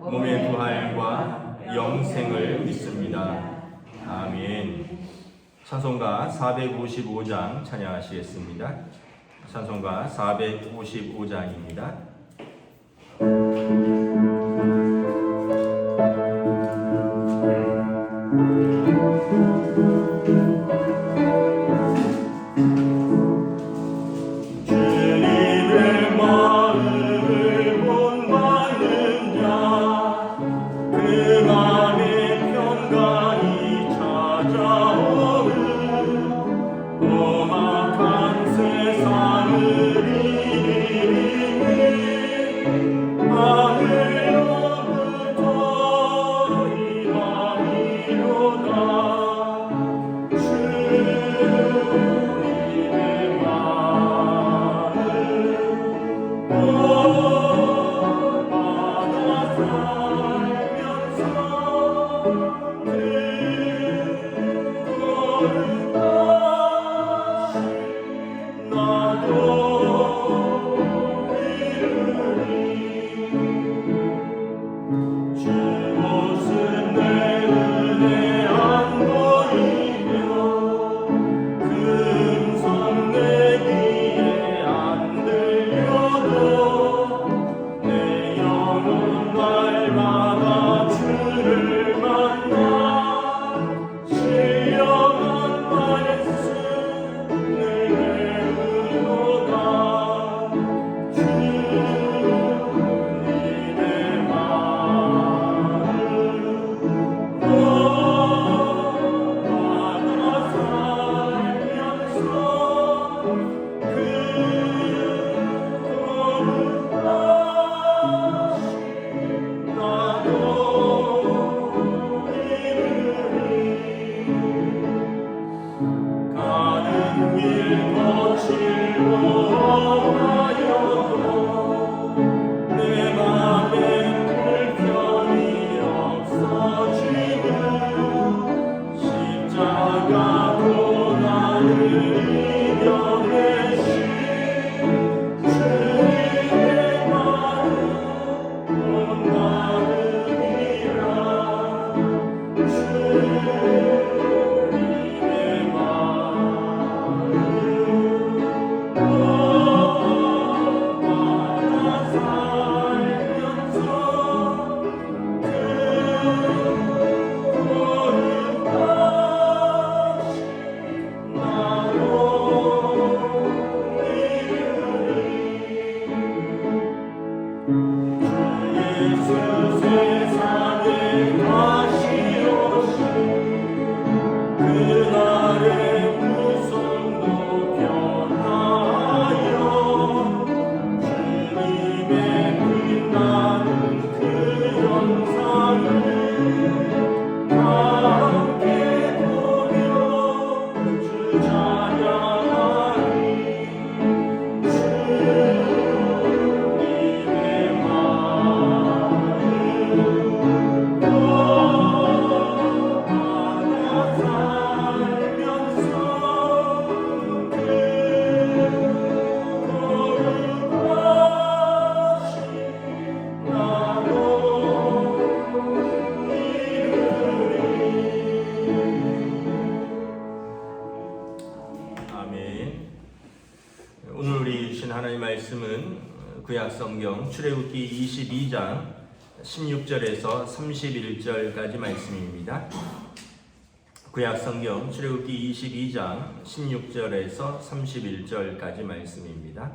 몸의 부활과 영생을 믿습니다. 아멘. 찬송가 455장 찬양하시겠습니다. 찬송가 455장입니다. 구약 성경 출애굽기 22장 16절에서 31절까지 말씀입니다. 구약 성경 출애굽기 22장 16절에서 31절까지 말씀입니다.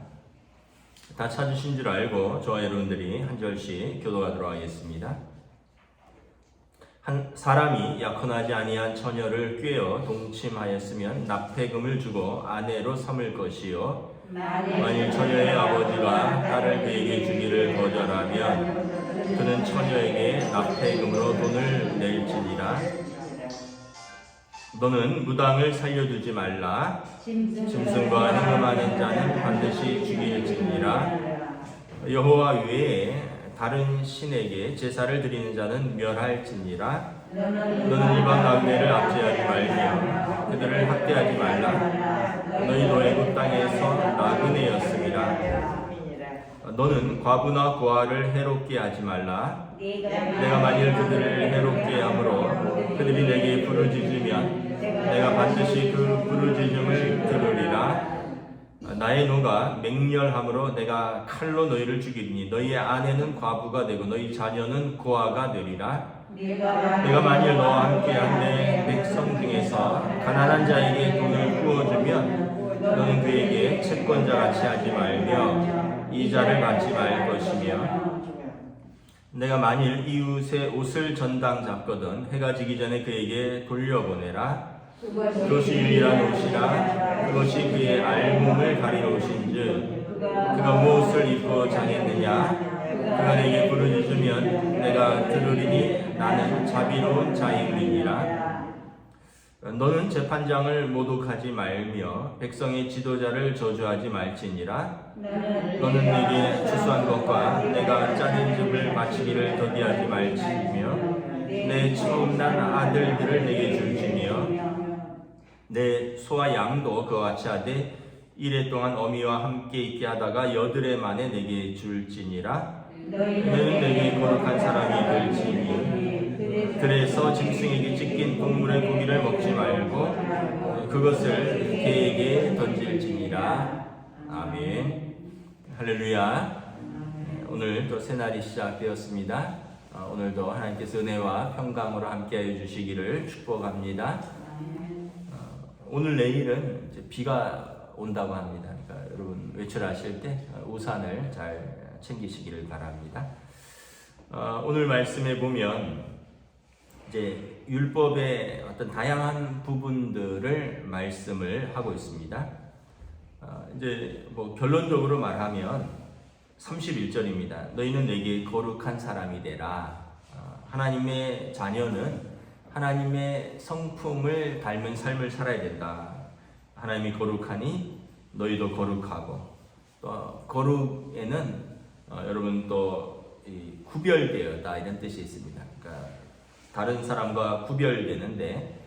다 찾으신 줄 알고 저와 여러분들이 한 절씩 교도하도록 하겠습니다. 한 사람이 약혼하지 아니한 처녀를 꾀어 동침하였으면 납폐금을 주고 아내로 삼을 것이요 만일 처녀의 아버지가 딸을 그에게 주기를 거절하면 그는 처녀에게 납폐금으로 돈을 낼지니라. 너는 무당을 살려두지 말라. 짐승과 행음하는 자는 반드시 죽일지니라. 여호와 외에 다른 신에게 제사를 드리는 자는 멸할지니라. 너는 이방 나그네를 압제하지 말며 그들을 학대하지 말라 너희 노예국 땅에서 나그네였음이라 너는 과부나 고아를 해롭게 하지 말라. 내가 만일 그들을 해롭게 함으로 그들이 내게 부르짖으면 내가 반드시 그 부르짖음을 들으리라. 나의 노가 맹렬함으로 내가 칼로 너희를 죽이니 너희의 아내는 과부가 되고 너희 자녀는 고아가 되리라. 내가 만일 너와 함께한 내 백성 중에서 가난한 자에게 돈을 부어주면 너는 그에게 채권자 같이 하지 말며 이자를 받지 말 것이며. 내가 만일 이웃의 옷을 전당 잡거든 해가 지기 전에 그에게 돌려보내라. 그것이 유일한 옷이라 그것이 그의 알몸을 가리러 옷인즉 그가 무엇을 입고 자겠느냐? 그가 내게 부르짖으면 내가 들으리니 나는 자비로운 자임이니라 너는 재판장을 모독하지 말며 백성의 지도자를 저주하지 말지니라. 너는 내게 추수한 것과 내가 짜낸 즙을 바치기를 더디하지 말지며 내 처음 난 아들들을 내게 줄지며 내 소와 양도 그와 같이 하되 이래 동안 어미와 함께 있게 하다가 여드레 만에 내게 줄지니라. 너는 내게 거룩한 사람이 될지니 그래서 짐승에게 찢긴 동물의 고기를 먹지 말고 그것을 개에게 던질지니라. 아멘. 할렐루야. 오늘 또 새날이 시작되었습니다. 어, 오늘도 하나님께서 은혜와 평강으로 함께하여 주시기를 축복합니다. 어, 오늘 내일은 비가 온다고 합니다. 그러니까 여러분 외출하실 때 우산을 잘 챙기시기를 바랍니다. 어, 오늘 말씀에 보면 이제 율법의 어떤 다양한 부분들을 말씀을 하고 있습니다. 어, 이제 뭐 결론적으로 말하면 31절입니다. 너희는 내게 거룩한 사람이 되라. 어, 하나님의 자녀는 하나님의 성품을 닮은 삶을 살아야 된다. 하나님이 거룩하니 너희도 거룩하고 또 거룩에는 어, 여러분 또 구별되었다 이런 뜻이 있습니다. 다른 사람과 구별되는데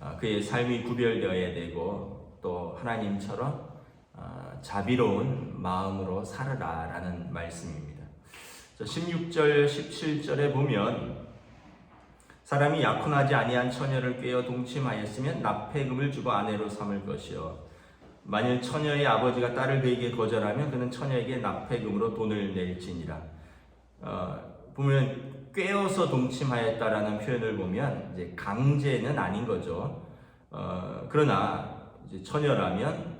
어, 그의 삶이 구별되어야 되고 또 하나님처럼 어, 자비로운 마음으로 살아라 라는 말씀입니다. 16절 17절에 보면 사람이 약혼하지 아니한 처녀를 꿰어 동침하였으면 납폐금을 주고 아내로 삼을 것이요 만일 처녀의 아버지가 딸을 그에게 거절하면 그는 처녀에게 납폐금으로 돈을 낼지니라. 어, 보면 꿰어서 동침하였다라는 표현을 보면 이제 강제는 아닌 거죠. 어, 그러나 이제 처녀라면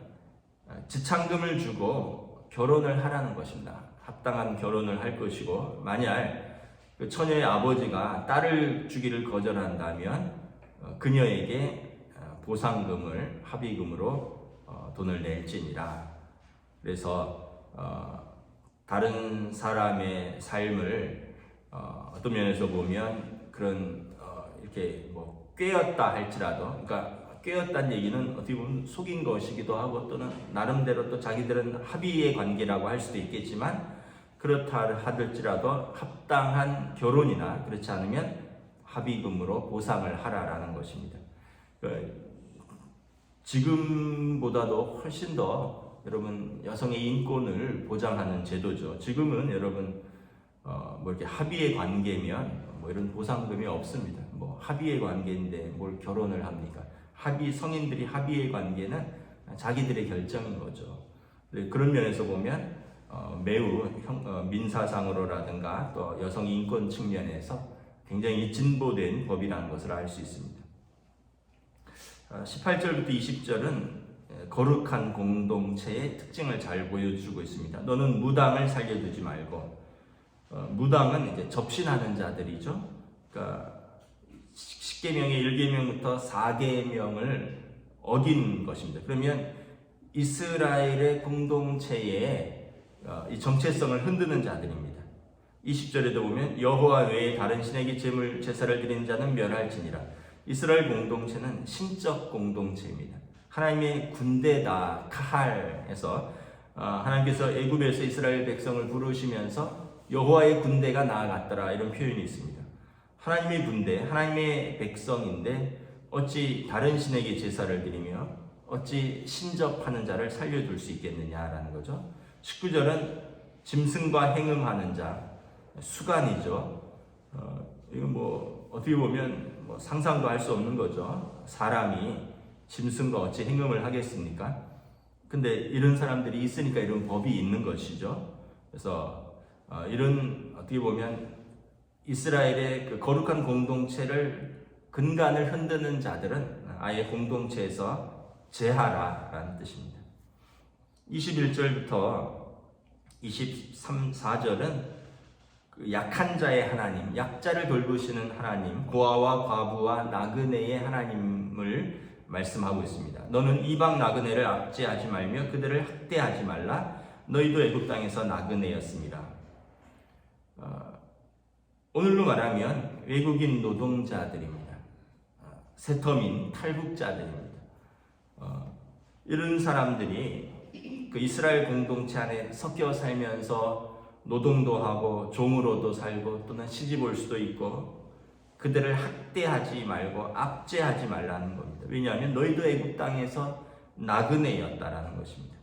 지창금을 주고 결혼을 하라는 것입니다. 합당한 결혼을 할 것이고 만약 그 처녀의 아버지가 딸을 주기를 거절한다면 어, 그녀에게 어, 보상금을 합의금으로 어, 돈을 낼지니라. 그래서 어, 다른 사람의 삶을 어, 떤 면에서 보면 그런 어, 이렇게 뭐 꿰었다 할지라도, 그러니까 꿰었다는 얘기는 어떻게 보면 속인 것이기도 하고 또는 나름대로 또 자기들은 합의의 관계라고 할 수도 있겠지만 그렇다 하더라도 합당한 결혼이나 그렇지 않으면 합의금으로 보상을 하라라는 것입니다. 그 지금보다도 훨씬 더 여러분 여성의 인권을 보장하는 제도죠. 지금은 여러분 어, 뭐 이렇게 합의의 관계면 뭐 이런 보상금이 없습니다. 뭐 합의의 관계인데 뭘 결혼을 합니까? 합의 성인들이 합의의 관계는 자기들의 결정인 거죠. 그런 면에서 보면 어, 매우 형, 어, 민사상으로라든가 또 여성 인권 측면에서 굉장히 진보된 법이라는 것을 알 수 있습니다. 18절부터 20절은 거룩한 공동체의 특징을 잘 보여주고 있습니다. 너는 무당을 살려두지 말고 어, 무당은 이제 접신하는 자들이죠. 그러니까 10계명의 1계명부터 4계명을 어긴 것입니다. 그러면 이스라엘의 공동체의 어, 이 정체성을 흔드는 자들입니다. 20절에도 보면 여호와 외에 다른 신에게 제물 제사를 드리는 자는 멸할지니라. 이스라엘 공동체는 신적 공동체입니다. 하나님의 군대다 카할에서 어, 하나님께서 애굽에서 이스라엘 백성을 부르시면서 여호와의 군대가 나아갔더라 이런 표현이 있습니다. 하나님의 군대, 하나님의 백성인데 어찌 다른 신에게 제사를 드리며 어찌 신접하는 자를 살려둘 수 있겠느냐라는 거죠. 19절은 짐승과 행음하는 자, 수간이죠. 어, 이거 뭐 어떻게 보면 뭐 상상도 할 수 없는 거죠. 사람이 짐승과 어찌 행음을 하겠습니까? 근데 이런 사람들이 있으니까 이런 법이 있는 것이죠. 그래서 어, 이런 어떻게 보면 이스라엘의 그 거룩한 공동체를 근간을 흔드는 자들은 아예 공동체에서 제하라라는 뜻입니다. 21절부터 23, 4절은 그 약한 자의 하나님, 약자를 돌보시는 하나님, 고아와 과부와 나그네의 하나님을 말씀하고 있습니다. 너는 이방 나그네를 압제하지 말며 그들을 학대하지 말라. 너희도 애굽 땅에서 나그네였습니다. 어, 오늘로 말하면 외국인 노동자들입니다. 어, 세터민 탈북자들입니다. 어, 이런 사람들이 그 이스라엘 공동체 안에 섞여 살면서 노동도 하고 종으로도 살고 또는 시집 올 수도 있고 그들을 학대하지 말고 압제하지 말라는 겁니다. 왜냐하면 너희도 애굽 땅에서 나그네였다라는 것입니다.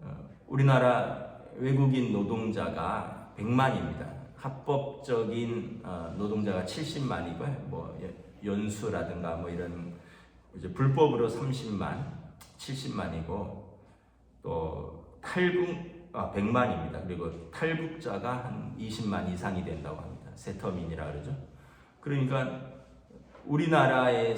어, 우리나라 외국인 노동자가 100만입니다. 합법적인 어, 노동자가 70만이고요. 뭐 연수라든가 뭐 이런 이제 불법으로 30만, 70만이고 또 탈북 아, 100만입니다. 그리고 탈북자가 한 20만 이상이 된다고 합니다. 세터민이라 그러죠. 그러니까 우리나라에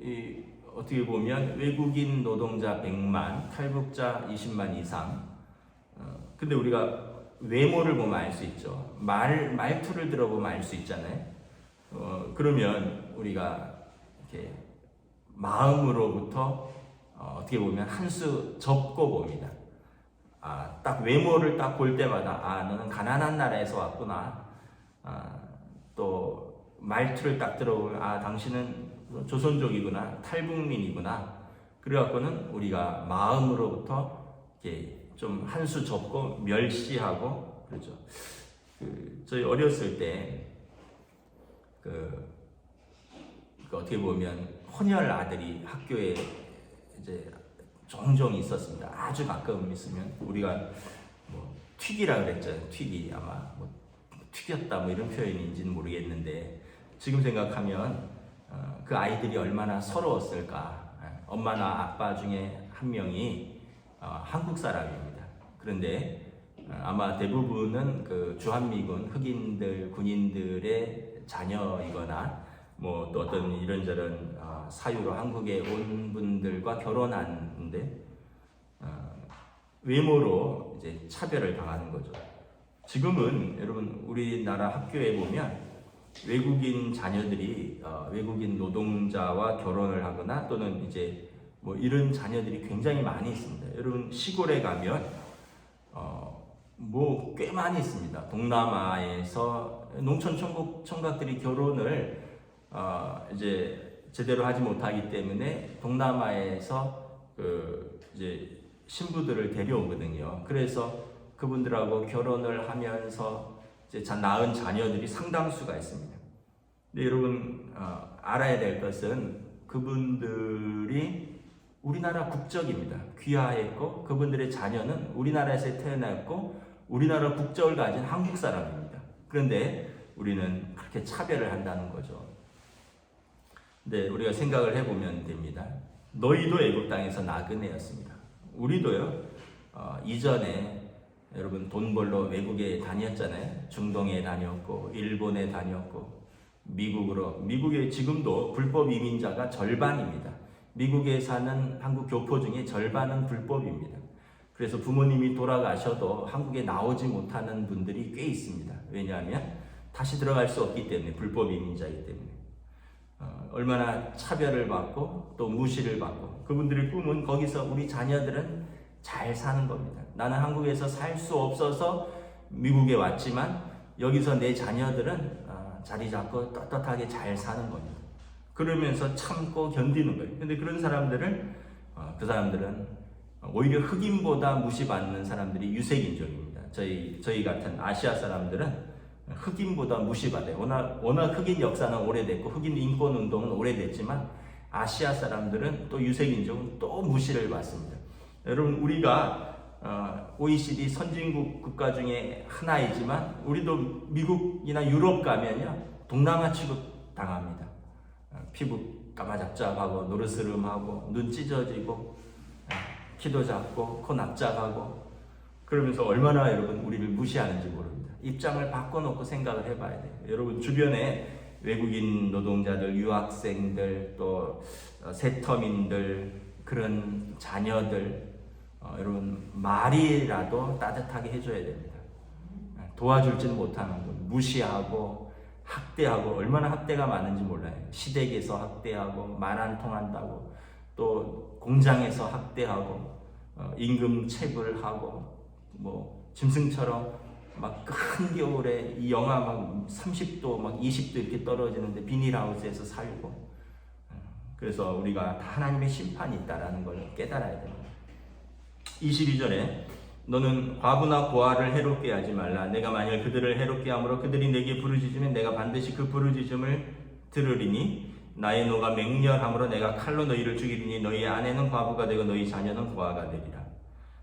이, 어떻게 보면 외국인 노동자 100만, 탈북자 20만 이상. 어, 근데 우리가 외모를 보면 알 수 있죠. 말 말투를 들어보면 알 수 있잖아요. 어, 그러면 우리가 이렇게 마음으로부터 어, 어떻게 보면 한 수 접고 봅니다. 아, 딱 외모를 딱 볼 때마다 아, 너는 가난한 나라에서 왔구나. 아, 또 말투를 딱 들어보면 아, 당신은 조선족이구나, 탈북민이구나. 그래갖고는 우리가 마음으로부터 이렇게 좀 한 수 접고 멸시하고 그러죠. 그 저희 어렸을 때 그, 그 어떻게 보면 혼혈 아들이 학교에 이제 종종 있었습니다. 아주 가끔 있으면 우리가 뭐 튀기라 그랬죠. 튀기 아마 뭐 튀겼다 뭐 이런 표현인지는 모르겠는데 지금 생각하면 어, 그 아이들이 얼마나 서러웠을까. 예, 엄마나 아빠 중에 한 명이 어, 한국 사람입니다. 그런데 어, 아마 대부분은 그 주한미군 흑인들 군인들의 자녀이거나 뭐 또 어떤 이런저런 어, 사유로 한국에 온 분들과 결혼하는데 어, 외모로 이제 차별을 당하는 거죠. 지금은 여러분 우리나라 학교에 보면 외국인 자녀들이 어, 외국인 노동자와 결혼을 하거나 또는 이제 뭐 이런 자녀들이 굉장히 많이 있습니다. 여러분 시골에 가면 어, 뭐 꽤 많이 있습니다. 동남아에서 농촌 청국 청각들이 결혼을 어, 이제 제대로 하지 못하기 때문에 동남아에서 그 이제 신부들을 데려오거든요. 그래서 그분들하고 결혼을 하면서 이제 자, 낳은 자녀들이 상당수가 있습니다. 근데 여러분 어, 알아야 될 것은 그분들이 우리나라 국적입니다. 귀화했고 그분들의 자녀는 우리나라에서 태어났고 우리나라 국적을 가진 한국 사람입니다. 그런데 우리는 그렇게 차별을 한다는 거죠. 근데 우리가 생각을 해보면 됩니다. 너희도 애국 땅에서 나그네였습니다. 우리도요. 어, 이전에 여러분 돈 벌러 외국에 다녔잖아요. 중동에 다녔고 일본에 다녔고 미국으로 미국에 지금도 불법 이민자가 절반입니다. 미국에 사는 한국 교포 중에 절반은 불법입니다. 그래서 부모님이 돌아가셔도 한국에 나오지 못하는 분들이 꽤 있습니다. 왜냐하면 다시 들어갈 수 없기 때문에 불법 이민자이기 때문에 어, 얼마나 차별을 받고 또 무시를 받고 그분들의 꿈은 거기서 우리 자녀들은 잘 사는 겁니다. 나는 한국에서 살 수 없어서 미국에 왔지만 여기서 내 자녀들은 어, 자리 잡고 떳떳하게 잘 사는 겁니다. 그러면서 참고 견디는 거예요. 근데 그런 사람들을 어, 그 사람들은 오히려 흑인보다 무시받는 사람들이 유색인종입니다. 저희 저희 같은 아시아 사람들은 흑인보다 무시받아요. 워낙 워낙 흑인 역사는 오래됐고 흑인 인권 운동은 오래됐지만 아시아 사람들은 또 유색인종은 또 무시를 받습니다. 여러분 우리가 어, OECD 선진국 국가 중에 하나이지만 우리도 미국이나 유럽 가면요 동남아 취급 당합니다. 어, 피부 까마잡잡하고 노르스름하고 눈 찢어지고 어, 키도 작고 코 납작하고 그러면서 얼마나 여러분 우리를 무시하는지 모릅니다. 입장을 바꿔놓고 생각을 해봐야 돼요. 여러분 주변에 외국인 노동자들, 유학생들, 또 어, 세터민들 그런 자녀들 어, 여러분 말이라도 따뜻하게 해줘야 됩니다. 도와줄지는 못하는 분 무시하고 학대하고 얼마나 학대가 많은지 몰라요. 시댁에서 학대하고 말 안 통한다고 또 공장에서 학대하고 어, 임금 체불하고 뭐 짐승처럼 막 한겨울에 이 영하 막 30도 막 20도 이렇게 떨어지는데 비닐하우스에서 살고 어, 그래서 우리가 다 하나님의 심판이 있다라는 걸 깨달아야 됩니다. 22절에 너는 과부나 고아를 해롭게 하지 말라. 내가 만일 그들을 해롭게 함으로 그들이 내게 부르짖으면 내가 반드시 그 부르짖음을 들으리니 나의 노가 맹렬함으로 내가 칼로 너희를 죽이리니 너희 아내는 과부가 되고 너희 자녀는 고아가 되리라.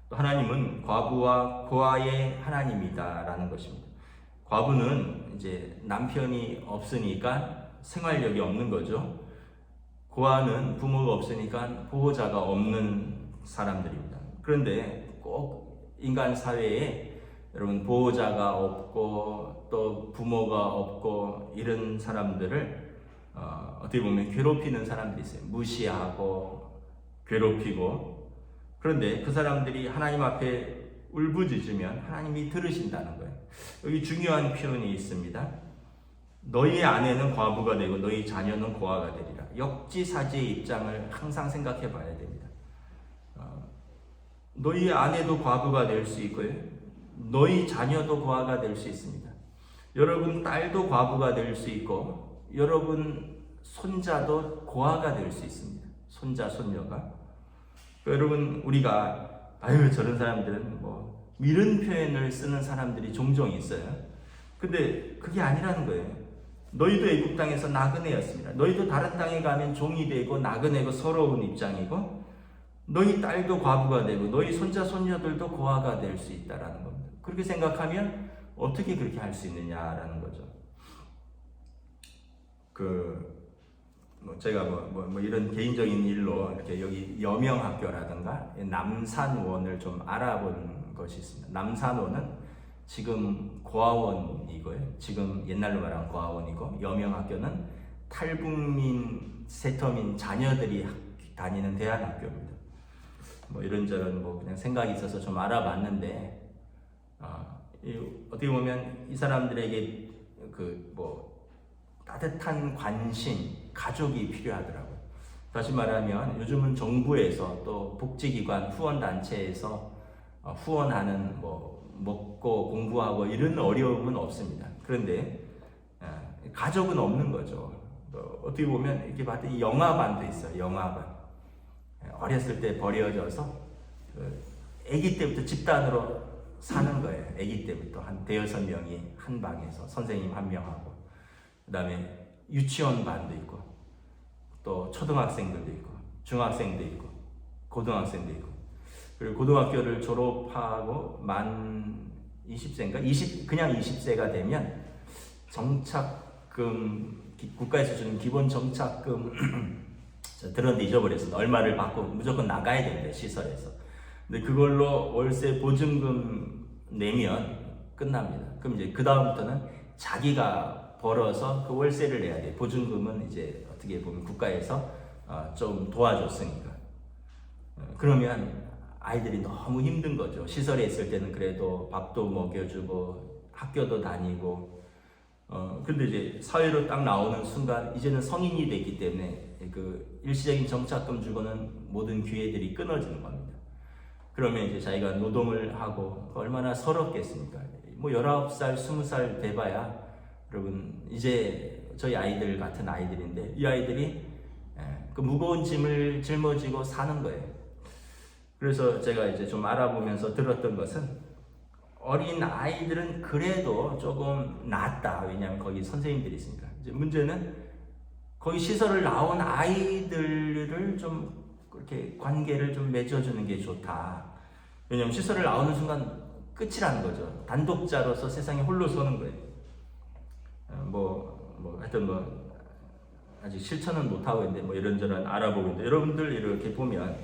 또 하나님은 과부와 고아의 하나님이다라는 것입니다. 과부는 이제 남편이 없으니까 생활력이 없는 거죠. 고아는 부모가 없으니까 보호자가 없는 사람들입니다. 그런데 꼭 인간 사회에 여러분 보호자가 없고 또 부모가 없고 이런 사람들을 어, 어떻게 보면 괴롭히는 사람들이 있어요. 무시하고 괴롭히고 그런데 그 사람들이 하나님 앞에 울부짖으면 하나님이 들으신다는 거예요. 여기 중요한 표현이 있습니다. 너희 아내는 과부가 되고 너희 자녀는 고아가 되리라. 역지사지의 입장을 항상 생각해 봐야 됩니다. 어, 너희 아내도 과부가 될 수 있고요. 너희 자녀도 고아가 될 수 있습니다. 여러분 딸도 과부가 될 수 있고 여러분 손자도 고아가 될 수 있습니다. 손자 손녀가 여러분 우리가 아유 저런 사람들은 뭐 이런 표현을 쓰는 사람들이 종종 있어요. 근데 그게 아니라는 거예요. 너희도 애국 땅에서 나그네였습니다. 너희도 다른 땅에 가면 종이 되고 나그네고 서러운 입장이고 너희 딸도 과부가 되고 너희 손자 손녀들도 고아가 될 수 있다라는 겁니다. 그렇게 생각하면 어떻게 그렇게 할 수 있느냐라는 거죠. 그 뭐 제가 뭐, 뭐, 뭐 이런 개인적인 일로 이렇게 여기 여명학교라든가 남산원을 좀 알아본 것이 있습니다. 남산원은 지금 고아원이고요. 지금 옛날로 말하면 고아원이고 여명학교는 탈북민 세터민 자녀들이 학- 다니는 대안학교입니다. 뭐 이런저런 뭐 그냥 생각이 있어서 좀 알아봤는데 어, 이, 어떻게 보면 이 사람들에게 그 뭐 따뜻한 관심, 가족이 필요하더라고요. 다시 말하면 요즘은 정부에서 또 복지기관, 후원단체에서 어, 후원하는 뭐 먹고 공부하고 이런 어려움은 없습니다. 그런데 어, 가족은 없는 거죠. 또 어떻게 보면 이렇게 봤더니 영화반도 있어요. 영화반. 어렸을 때 버려져서 그 아기 때부터 집단으로 사는 거예요. 아기 때부터 한 대여섯 명이 한 방에서 선생님 한 명하고 그다음에 유치원 반도 있고 또 초등학생들도 있고 중학생도 있고 고등학생도 있고. 그리고 고등학교를 졸업하고 만 20세인가? 20 그냥 20세가 되면 정착금 기- 국가에서 주는 기본 정착금 저 들었는데 잊어버렸습니다. 얼마를 받고 무조건 나가야 된대 시설에서. 근데 그걸로 월세 보증금 내면 끝납니다. 그럼 이제 그 다음부터는 자기가 벌어서 그 월세를 내야 돼. 보증금은 이제 어떻게 보면 국가에서 어, 좀 도와줬으니까. 어, 그러면 아이들이 너무 힘든 거죠. 시설에 있을 때는 그래도 밥도 먹여주고 학교도 다니고. 어 근데 이제 사회로 딱 나오는 순간 이제는 성인이 됐기 때문에 그 일시적인 정착금 주고는 모든 기회들이 끊어지는 겁니다. 그러면 이제 자기가 노동을 하고 얼마나 서럽겠습니까? 뭐 19살, 20살 돼봐야 여러분 이제 저희 아이들 같은 아이들인데 이 아이들이 예, 그 무거운 짐을 짊어지고 사는 거예요. 그래서 제가 이제 좀 알아보면서 들었던 것은 어린 아이들은 그래도 조금 낫다. 왜냐하면 거기 선생님들이 있으니까. 이제 문제는 거기 시설을 나온 아이들을 좀 그렇게 관계를 좀 맺어주는 게 좋다. 왜냐하면 시설을 나오는 순간 끝이라는 거죠. 단독자로서 세상에 홀로 서는 거예요. 어, 뭐, 뭐, 하여튼 뭐, 아직 실천은 못하고 있는데, 뭐 이런저런 알아보고 있는데, 여러분들 이렇게 보면, 어,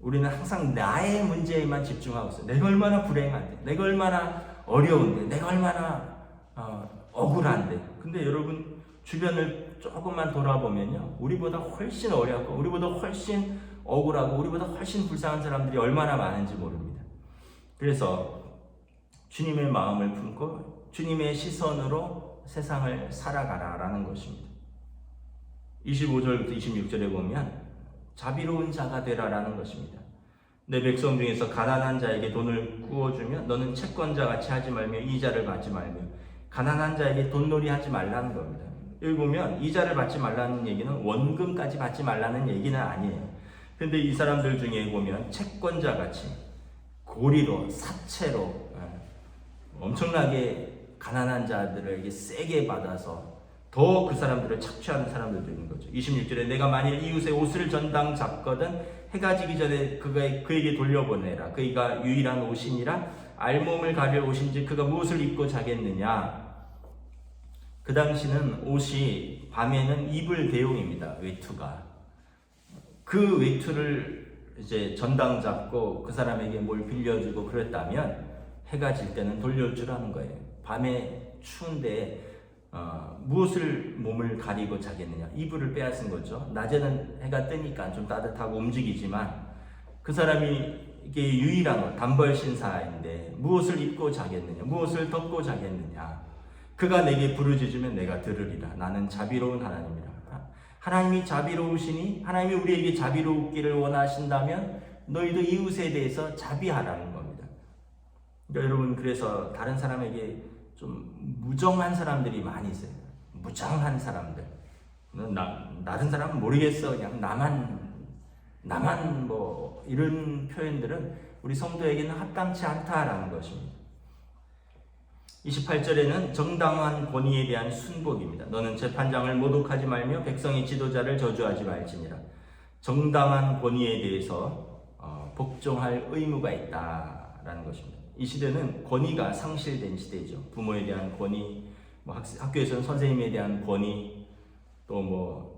우리는 항상 나의 문제에만 집중하고 있어요. 내가 얼마나 불행한데, 내가 얼마나 어려운데, 내가 얼마나 어, 억울한데. 근데 여러분 주변을 조금만 돌아보면요, 우리보다 훨씬 어렵고, 우리보다 훨씬 억울하고, 우리보다 훨씬 불쌍한 사람들이 얼마나 많은지 모릅니다. 그래서 주님의 마음을 품고 주님의 시선으로 세상을 살아가라라는 것입니다. 25절부터 26절에 보면 자비로운 자가 되라라는 것입니다. 내 백성 중에서 가난한 자에게 돈을 구워주면 너는 채권자 같이 하지 말며 이자를 받지 말며 가난한 자에게 돈놀이 하지 말라는 겁니다. 여기 보면 이자를 받지 말라는 얘기는 원금까지 받지 말라는 얘기는 아니에요. 근데 이 사람들 중에 보면 채권자 같이 고리로 사채로 예, 엄청나게 가난한 자들에게 세게 받아서 더 그 사람들을 착취하는 사람들도 있는 거죠. 26절에 내가 만일 이웃의 옷을 전당 잡거든 해가 지기 전에 그가 그에게 돌려보내라. 그이가 유일한 옷이니라 알몸을 가릴 옷인지 그가 무엇을 입고 자겠느냐. 그 당시는 옷이 밤에는 이불 대용입니다. 외투가. 그 외투를 이제 전당 잡고 그 사람에게 뭘 빌려주고 그랬다면 해가 질 때는 돌려주라는 거예요. 밤에 추운데 어, 무엇을 몸을 가리고 자겠느냐? 이불을 빼앗은 거죠. 낮에는 해가 뜨니까 좀 따뜻하고 움직이지만 그 사람이 이게 유일한 것, 단벌 신사인데 무엇을 입고 자겠느냐? 무엇을 덮고 자겠느냐? 그가 내게 부르짖으면 내가 들으리라. 나는 자비로운 하나님이라. 하나님이 자비로우시니 하나님이 우리에게 자비로우기를 원하신다면 너희도 이웃에 대해서 자비하라는 겁니다. 그러니까 여러분 그래서 다른 사람에게 좀 무정한 사람들이 많이 있어요. 무정한 사람들. 나, 다른 사람은 모르겠어. 그냥 나만, 나만 뭐, 이런 표현들은 우리 성도에게는 합당치 않다라는 것입니다. 28절에는 정당한 권위에 대한 순복입니다. 너는 재판장을 모독하지 말며 백성의 지도자를 저주하지 말지니라. 정당한 권위에 대해서 어, 복종할 의무가 있다라는 것입니다. 이 시대는 권위가 상실된 시대죠. 부모에 대한 권위, 뭐 학, 학교에서는 선생님에 대한 권위, 또뭐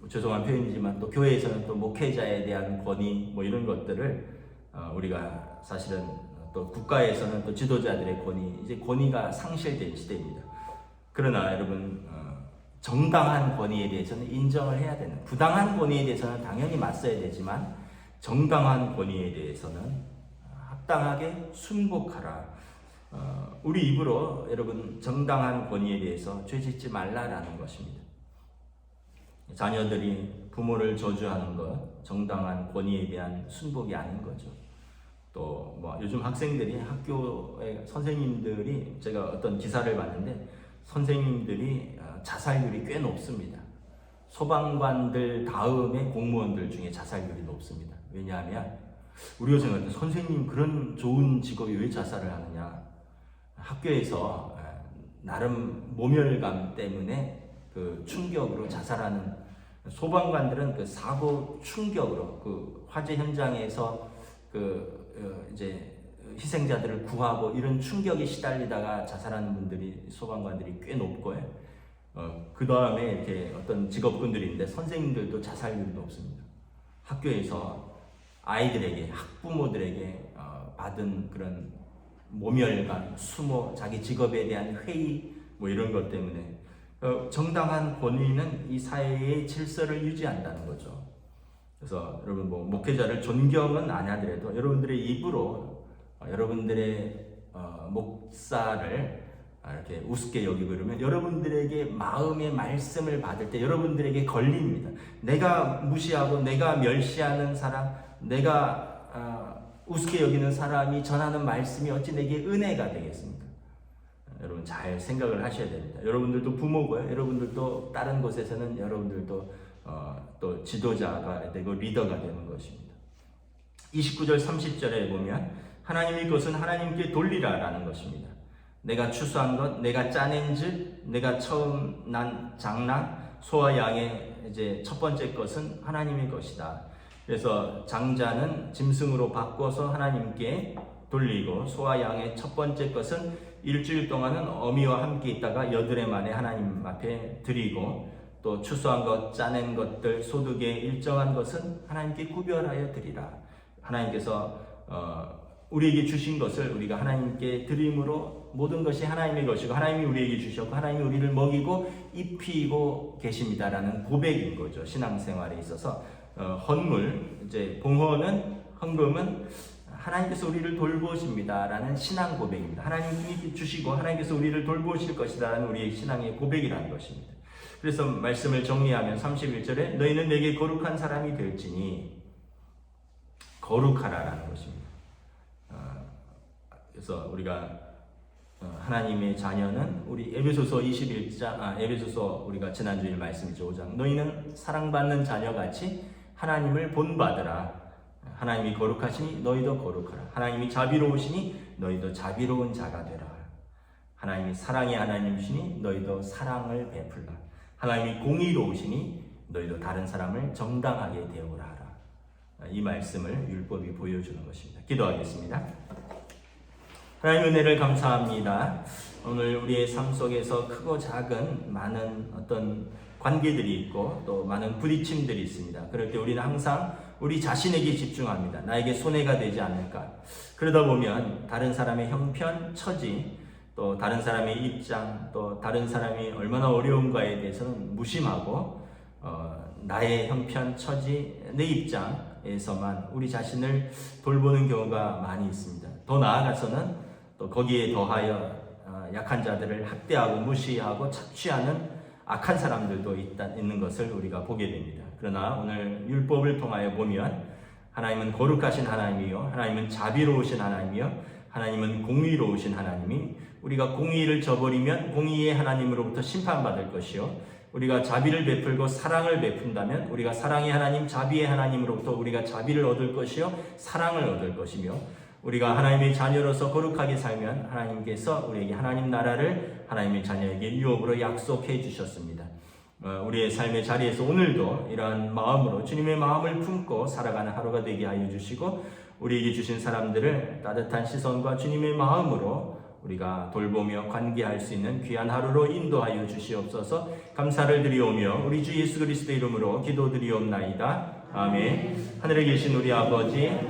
뭐 죄송한 표현이지만 또 교회에서는 또 목회자에 대한 권위, 뭐 이런 것들을 어, 우리가 사실은 또 국가에서는 또 지도자들의 권위, 이제 권위가 상실된 시대입니다. 그러나 여러분 어, 정당한 권위에 대해서는 인정을 해야 되는, 부당한 권위에 대해서는 당연히 맞서야 되지만 정당한 권위에 대해서는 합당하게 순복하라. 어, 우리 입으로 여러분 정당한 권위에 대해서 죄짓지 말라라는 것입니다. 자녀들이 부모를 저주하는 것 정당한 권위에 대한 순복이 아닌 거죠. 또 뭐 요즘 학생들이 학교의 선생님들이 제가 어떤 기사를 봤는데 선생님들이 어, 자살률이 꽤 높습니다. 소방관들 다음에 공무원들 중에 자살률이 높습니다. 왜냐하면 생각할 때 선생님 그런 좋은 직업이 왜 자살을 하느냐? 학교에서 나름 모멸감 때문에 그 충격으로 자살하는 소방관들은 그 사고 충격으로 그 화재 현장에서 그 어, 이제 희생자들을 구하고 이런 충격에 시달리다가 자살하는 분들이 소방관들이 꽤 높고요. 어, 그 다음에 이렇게 어떤 직업군들인데 선생님들도 자살률이 높습니다. 학교에서 아이들에게 학부모들에게 어, 받은 그런 모멸감, 수모, 자기 직업에 대한 회의 뭐 이런 것 때문에 어, 정당한 권위는 이 사회의 질서를 유지한다는 거죠. 그래서 여러분 뭐 목회자를 존경은 안 하더라도 여러분들의 입으로 어, 여러분들의 어, 목사를 아, 이렇게 우습게 여기고 이러면 여러분들에게 마음의 말씀을 받을 때 여러분들에게 걸립니다. 내가 무시하고 내가 멸시하는 사람, 내가 아, 우습게 여기는 사람이 전하는 말씀이 어찌 내게 은혜가 되겠습니까? 여러분 잘 생각을 하셔야 됩니다. 여러분들도 부모고요. 여러분들도 다른 곳에서는 여러분들도 어, 또 지도자가 되고 리더가 되는 것입니다. 29절 30절에 보면 하나님의 것은 하나님께 돌리라라는 것입니다. 내가 추수한 것, 내가 짜낸 즉, 내가 처음 난 장난, 소와 양의 이제 첫 번째 것은 하나님의 것이다. 그래서 장자는 짐승으로 바꿔서 하나님께 돌리고 소와 양의 첫 번째 것은 일주일 동안은 어미와 함께 있다가 여드레 만에 하나님 앞에 드리고 또 추수한 것, 짜낸 것들, 소득의 일정한 것은 하나님께 구별하여 드리라. 하나님께서 어, 우리에게 주신 것을 우리가 하나님께 드림으로 모든 것이 하나님의 것이고 하나님이 우리에게 주셨고 하나님이 우리를 먹이고 입히고 계십니다라는 고백인 거죠 신앙생활에 있어서 어, 헌물 이제 봉헌은 헌금은 하나님께서 우리를 돌보십니다라는 신앙 고백입니다. 하나님이 주시고 하나님께서 우리를 돌보실 것이다라는 우리의 신앙의 고백이라는 것입니다. 그래서 말씀을 정리하면 31절에 너희는 내게 거룩한 사람이 될지니 거룩하라라는 것입니다. 어, 그래서 우리가 어, 하나님의 자녀는 우리 에베소서 21장 아, 에베소서 우리가 지난주일 말씀이죠 5장 너희는 사랑받는 자녀같이 하나님을 본받으라. 하나님이 거룩하시니 너희도 거룩하라. 하나님이 자비로우시니 너희도 자비로운 자가 되라. 하나님이 사랑의 하나님이시니 너희도 사랑을 베풀라. 하나님이 공의로우시니 너희도 다른 사람을 정당하게 대우라 하라. 이 말씀을 율법이 보여주는 것입니다. 기도하겠습니다. 하나님 은혜를 감사합니다. 오늘 우리의 삶 속에서 크고 작은 많은 어떤 관계들이 있고 또 많은 부딪힘들이 있습니다. 그럴 때 우리는 항상 우리 자신에게 집중합니다. 나에게 손해가 되지 않을까. 그러다 보면 다른 사람의 형편, 처지, 또 다른 사람의 입장, 또 다른 사람이 얼마나 어려운가에 대해서는 무심하고 어, 나의 형편, 처지, 내 입장에서만 우리 자신을 돌보는 경우가 많이 있습니다. 더 나아가서는 또 거기에 더하여 어, 약한 자들을 학대하고 무시하고 착취하는 악한 사람들도 있다, 있는 것을 우리가 보게 됩니다. 그러나 오늘 율법을 통하여 보면 하나님은 거룩하신 하나님이요, 하나님은 자비로우신 하나님이요, 하나님은 공의로우신 하나님이 우리가 공의를 저버리면 공의의 하나님으로부터 심판받을 것이요, 우리가 자비를 베풀고 사랑을 베푼다면 우리가 사랑의 하나님, 자비의 하나님으로부터 우리가 자비를 얻을 것이요, 사랑을 얻을 것이며 우리가 하나님의 자녀로서 거룩하게 살면 하나님께서 우리에게 하나님 나라를 하나님의 자녀에게 유업으로 약속해 주셨습니다. 어, 우리의 삶의 자리에서 오늘도 이러한 마음으로 주님의 마음을 품고 살아가는 하루가 되게 하여 주시고 우리에게 주신 사람들을 따뜻한 시선과 주님의 마음으로 우리가 돌보며 관계할 수 있는 귀한 하루로 인도하여 주시옵소서 감사를 드리오며 우리 주 예수 그리스도 이름으로 기도드리옵나이다. 아멘. 하늘에 계신 우리 아버지